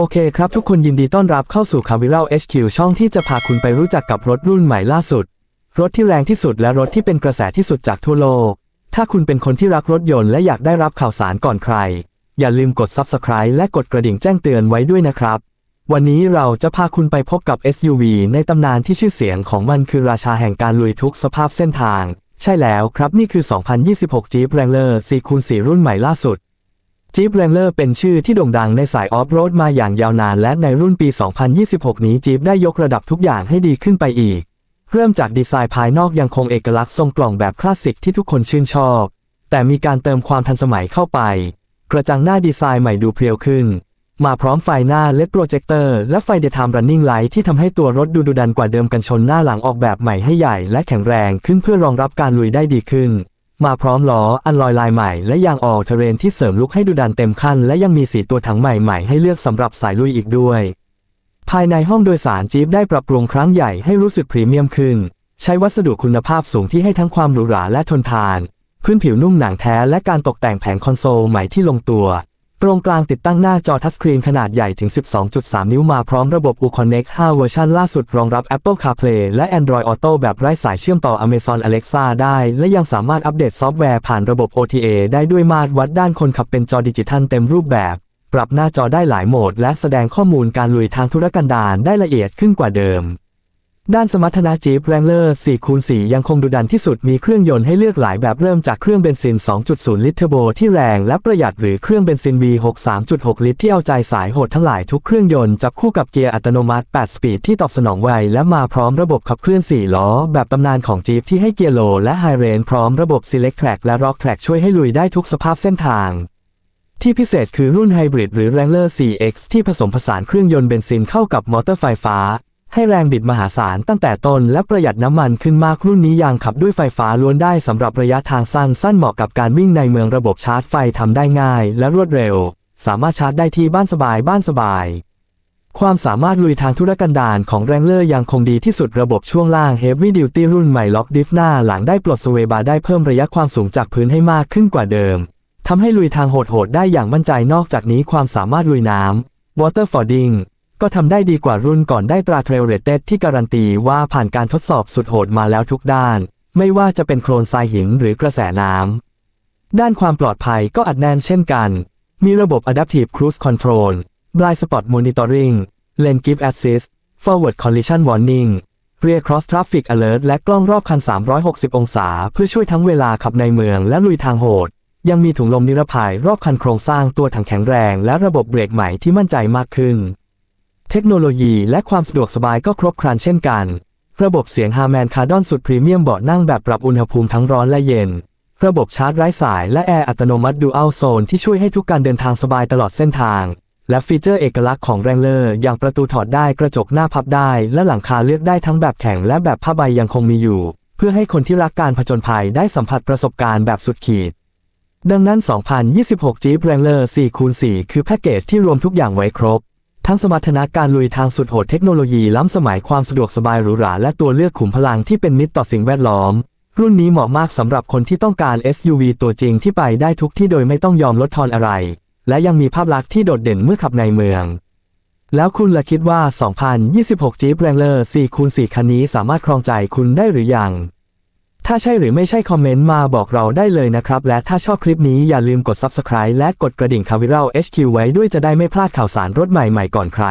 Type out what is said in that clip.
โอเคครับทุกคนยินดีต้อนรับเข้าสู่ c a v i r a l HQ ช่องที่จะพาคุณไปรู้จักกับรถรุ่นใหม่ล่าสุด รถที่แรงที่สุดและรถที่เป็นกระแสที่สุดจากทั่วโลก ถ้าคุณเป็นคนที่รักรถยนต์และอยากได้รับข่าวสารก่อนใคร อย่าลืมกด Subscribe และกดกระดิ่งแจ้งเตือนไว้ด้วยนะครับ วันนี้เราจะพาคุณไปพบกับ SUV ในตำนานที่ชื่อเสียงของมันคือราชาแห่งการลุยทุกสภาพเส้นทาง ใช่แล้วครับนี่คือ 2026 Jeep Wrangler 4คูณ4รุ่นใหม่ล่าสุด Jeep Wrangler เป็นชื่อที่โด่งดังในสายออฟโรดมาอย่างยาวนานและในรุ่นปี 2026 นี้ Jeep ได้ยกระดับทุกอย่างให้ดีขึ้นไปอีก เริ่มจากดีไซน์ภายนอกยังคงเอกลักษณ์ทรงกล่องแบบคลาสสิกที่ทุกคนชื่นชอบ แต่มีการเติมความทันสมัยเข้าไป กระจังหน้าดีไซน์ใหม่ดูเพรียวขึ้น มาพร้อมไฟหน้าเลดโปรเจคเตอร์และไฟ Daytime Running Light ที่ทำให้ตัวรถดูดุดันกว่าเดิมกันชนหน้าหลังออกแบบใหม่ให้ใหญ่ และแข็งแรงขึ้นเพื่อรองรับการลุยได้ดีขึ้น มาพร้อมล้ออันลอยลายใหม่และยางออกเทเรนที่เสริมลุกให้ดูดันเต็มขั้นและยังมีสีตัวถังใหม่ๆให้เลือกสำหรับสายลุยอีกด้วย ภายในห้องโดยสารจี๊ปได้ปรับปรุงครั้งใหญ่ให้รู้สึกพรีเมียมขึ้น ใช้วัสดุคุณภาพสูงที่ให้ทั้งความหรูหราและทนทาน พื้นผิวนุ่มหนังแท้และการตกแต่งแผงคอนโซลใหม่ที่ลงตัว ตรงกลางติดตั้งหน้าจอทัชสกรีนขนาดใหญ่ถึง 12.3 นิ้วมาพร้อมระบบ uConnect 5 เวอร์ชันล่าสุดรองรับ Apple CarPlay และ Android Auto แบบไร้สายเชื่อมต่อ Amazon Alexa ได้ และยังสามารถอัปเดตซอฟต์แวร์ผ่านระบบ OTA ได้ด้วยมาตรวัดด้านคนขับเป็นจอดิจิทัลเต็มรูปแบบ ปรับหน้าจอได้หลายโหมด และแสดงข้อมูลการลุยทางธุรกันดารได้ละเอียดขึ้นกว่าเดิม ด้านสมรรถนะจี๊ปแรงเลอร์4คูณ4ยังคงดุดันที่สุดมีเครื่องยนต์ให้เลือกหลายแบบเริ่มจากเครื่องเบนซิน 2.0 ลิตรเทอร์โบที่แรงและประหยัดหรือเครื่องเบนซิน V6 3.6 ลิตรที่เอาใจสายโหดทั้งหลายทุกเครื่องยนต์จับคู่กับเกียร์อัตโนมัติ 8 สปีดที่ตอบสนองไวและมาพร้อมระบบขับเคลื่อน 4 ล้อ แบบตำนานของจี๊ปที่ให้เกียร์โลและไฮเรนพร้อมระบบ Select Track และ Rock Track ช่วยให้ลุยได้ทุกสภาพเส้นทางที่พิเศษคือรุ่นไฮบริดหรือ Wrangler 4X ที่ผสมผสานเครื่องยนต์เบนซินเข้ากับมอเตอร์ไฟฟ้า ให้แรงบิดมหาศาลตั้งแต่ต้นและประหยัดน้ำมันขึ้นมากรุ่นนี้ยางขับด้วยไฟฟ้าล้วนได้สำหรับระยะทางสั้นสั้นเหมาะกับการวิ่งในเมืองระบบชาร์จไฟทำได้ง่ายและรวดเร็ว สามารถชาร์จได้ที่บ้านสบายบ้านสบายความสามารถลุยทางธุรกันดารของแรงเลอร์ยังคงดีที่สุดระบบช่วงล่าง Heavy Duty รุ่นใหม่ล็อกดิฟหน้าหลังได้ปลดสเวบาได้เพิ่มระยะความสูงจากพื้นให้มากขึ้นกว่าเดิมทำให้ลุยทางโหดๆได้อย่างมั่นใจนอกจากนี้ความสามารถลุยน้ำ Waterfording ก็ทำได้ดีกว่ารุ่นก่อนได้ตราเทรลเรเต็ดที่การันตีว่าผ่านการทดสอบสุดโหดมาแล้วทุกด้าน ไม่ว่าจะเป็นโคลนทรายหินหรือกระแสน้ำ ด้านความปลอดภัยก็อัดแน่นเช่นกัน มีระบบ Adaptive Cruise Control Blind Spot Monitoring Lane Keep Assist Forward Collision Warning Rear Cross Traffic Alert และกล้องรอบคัน 360 องศา เพื่อช่วยทั้งเวลาขับในเมืองและลุยทางโหด ยังมีถุงลมนิรภัยรอบคันโครงสร้างตัวถังแข็งแรง และระบบเบรกใหม่ที่มั่นใจมากขึ้น เทคโนโลยีและความสะดวกสบายก็ครบครันเช่นกัน ระบบเสียงฮาร์แมนคาร์ดอนสุดพรีเมียมเบาะนั่งแบบปรับอุณหภูมิทั้งร้อนและเย็น ระบบชาร์จไร้สายและแอร์อัตโนมัติดูอัลโซนที่ช่วยให้ทุกการเดินทางสบายตลอดเส้นทาง และฟีเจอร์เอกลักษณ์ของแรงเลอร์อย่างประตูถอดได้กระจกหน้าพับได้ และหลังคาเลือกได้ทั้งแบบแข็งและแบบผ้าใบยังคงมีอยู่ เพื่อให้คนที่รักการผจญภัยได้สัมผัสประสบการณ์แบบสุดขีดดังนั้น 2026 Jeep Wrangler 4คูณ4คือแพ็กเกจที่รวมทุกอย่างไว้ครบ ทั้งสมรรถนะการลุยทางสุดโหดเทคโนโลยีล้ำสมัยความสะดวกสบายหรูหราและตัวเลือกขุมพลังที่เป็นมิตรต่อสิ่งแวดล้อม รุ่นนี้เหมาะมากสำหรับคนที่ต้องการ SUV ตัวจริงที่ไปได้ทุกที่โดยไม่ต้องยอมลดทอนอะไร และยังมีภาพลักษณ์ที่โดดเด่นเมื่อขับในเมือง แล้วคุณล่ะคิดว่า 2026 Jeep Wrangler 4คูณ4คันนี้สามารถครองใจคุณได้หรือยัง ถ้าใช่หรือไม่ใช่คอมเมนต์มาบอกเราได้เลยนะครับ และถ้าชอบคลิปนี้อย่าลืมกด Subscribe และกดกระดิ่ง c a v i r a l HQ ไว้ด้วยจะได้ไม่พลาดข่าวสารรถใหม่ๆก่อนใคร